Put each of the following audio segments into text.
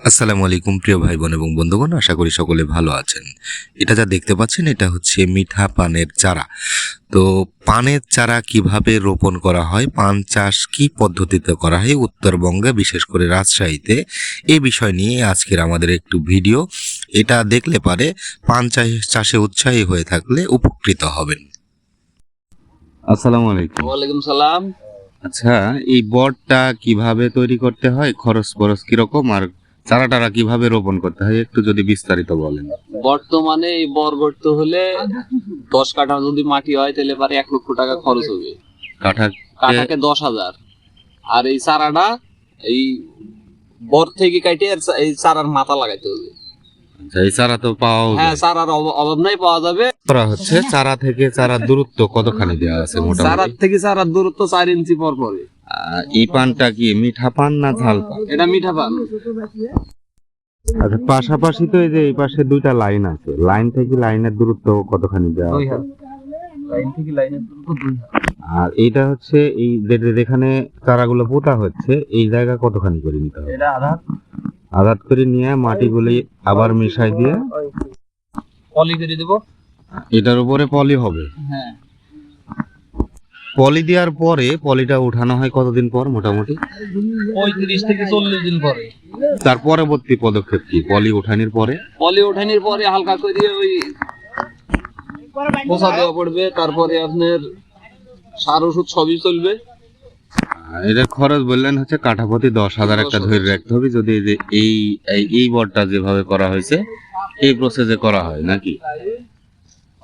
আসসালামু আলাইকুম প্রিয় ভাই বোন এবং বন্ধুগণ আশা করি সকলে ভালো আছেন। এটা যা দেখতে পাচ্ছেন এটা হচ্ছে মিঠা পানের চারা। তো পানের চারা কীভাবে রোপণ করা হয় পান চাষ কি পদ্ধতিতে করা হয় উত্তরবঙ্গে বিশেষ করে রাজশাহীতে এই বিষয় নিয়ে আজকের আমাদের একটু ভিডিও। এটা দেখলে পারে পান চাষ- চাষে উৎসাহী হয়ে থাকলে উপকৃত হবেন। আসসালামু আলাইকুম। ওয়ালাইকুম সালাম। আচ্ছা এই বটটা কীভাবে তৈরি করতে হয় খরচ খরচ কীরকম আর চারা টারা কীভাবে রোপণ করতে হয় একটু যদি বিস্তারিত বলেন। বর্তমানে এই বর করতে হলে দশ কাঠা যদি মাটি হয় তাহলে পারে এক লক্ষ টাকা খরচ হবে। কাঠা কাঠাকে দশ হাজার। আর এই চারাটা এই বর থেকে কাটে আর এই চারার মাথা লাগাইতে হবে। আচ্ছা, এই চারা তো পাওয়া হ্যাঁ চারার অভ- অভাব নাই পাওয়া যাবে। করা হচ্ছে চারা থেকে চারার দূরত্ব কতখানি দেওয়া আছে মোটামুটি? চারার থেকে চারার দূরত্ব চার ইঞ্চি পর পরে। এই পানটা কি মিঠা পান না ঝাল পান? এটা মিঠা পান। আচ্ছা পাশাপাশি তো এই যে এই পাশে দুইটা লাইন আছে। লাইন থেকে লাইনের দূরত্ব কতখানি দেওয়া দুই আছে? হাত। লাইন থেকে লাইনের দূরত্ব আর এইটা হচ্ছে এই যে- যেখানে চারাগুলো পোতা হচ্ছে এই জায়গা কতখানি করে নিতে হবে? এটা আধা আঘাত করে নিয়ে মাটিগুলি আবার মিশাই দিয়ে পলি করে দেবো। এটার উপরে পলি হবে? হ্যাঁ। পলি দেওয়ার পরে পলিটা উঠানো হয় কতদিন পর মোটামুটি? পঁয়ত্রিশ থেকে চল্লিশ দিন পরে। তার পরবর্তী পদক্ষেপ কি? পলি উঠানির পরে? পলি উঠানির পরে হালকা করে ওই পোষা দেওয়া পড়বে তারপরে আপনার সার ওষুধ সবই চলবে। এটার খরচ বললেন হচ্ছে কাঠাপতি দশ হাজার একটা ধরে রাখতে হবে যদি এই এই বটটা যেভাবে করা হয়েছে এই প্রসেসে করা হয় নাকি?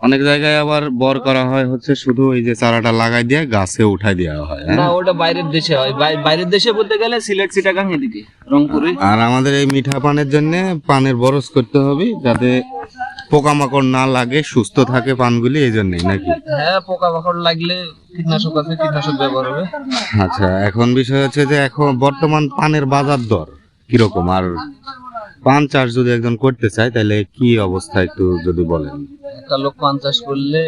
অনেক জায়গায় আবার বর করা হয় হচ্ছে শুধু এই যে চারাটা লাগাই দিয়ে গাছে উঠাই দেওয়া হয় হ্যাঁ? না ওটা বাইরের দেশে হয়। বাইরের দেশে বলতে গেলে সিলেট চিটাগাং এদিকে রংপুরে। আর আমাদের এই মিঠা পানের জন্য পানের বরস করতে হবে যাতে পোকামাকড় না লাগে সুস্থ থাকে পানগুলি এই জন্যই নাকি? হ্যাঁ পোকা পাকড় লাগলে কীটনাশক আছে কীটনাশক ব্যবহার হবে। আচ্ছা এখন বিষয় হচ্ছে যে এখন বর্তমান পানের বাজার দর কীরকম? আর পান চাষ যদি একজন করতে চায় তাহলে কি অবস্থা একটু যদি বলেন? একটা লোক পান চাষ করলে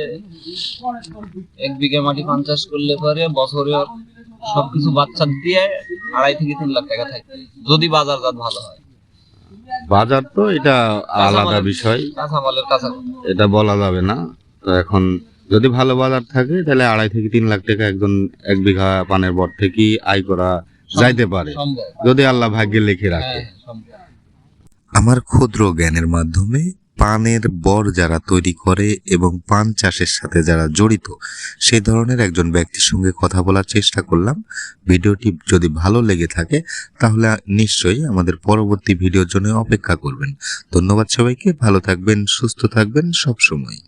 এক বিঘা মাটি পান চাষ করলে পরে বছরে ওর সবকিছু বাচ্চা দিয়ে আড়াই থেকে তিন লাখ টাকা থাকে। যদি বাজারজাত ভালো হয়। বাজার তো এটা আলাদা বিষয়। কাঁচামালের কাঁচা এটা বলা যাবে না। তো এখন যদি ভালো বাজার থাকে তাহলে আড়াই থেকে তিন লাখ টাকা একজন এক বিঘা পানের বর থেকেই আয় করা যাইতে পারে। যদি আল্লাহ ভাগ্যে লিখে রাখে। হ্যাঁ আমার ক্ষুদ্র জ্ঞানের মাধ্যমে পানের বর যারা তৈরি করে এবং পান চাষের সাথে যারা জড়িত সে ধরনের একজন ব্যক্তির সঙ্গে কথা বলার চেষ্টা করলাম। ভিডিওটি যদি ভালো লেগে থাকে, তাহলে নিশ্চয়ই আমাদের পরবর্তী ভিডিওর জন্য অপেক্ষা করবেন। ধন্যবাদ সবাইকে, ভালো থাকবেন, সুস্থ থাকবেন সব সময়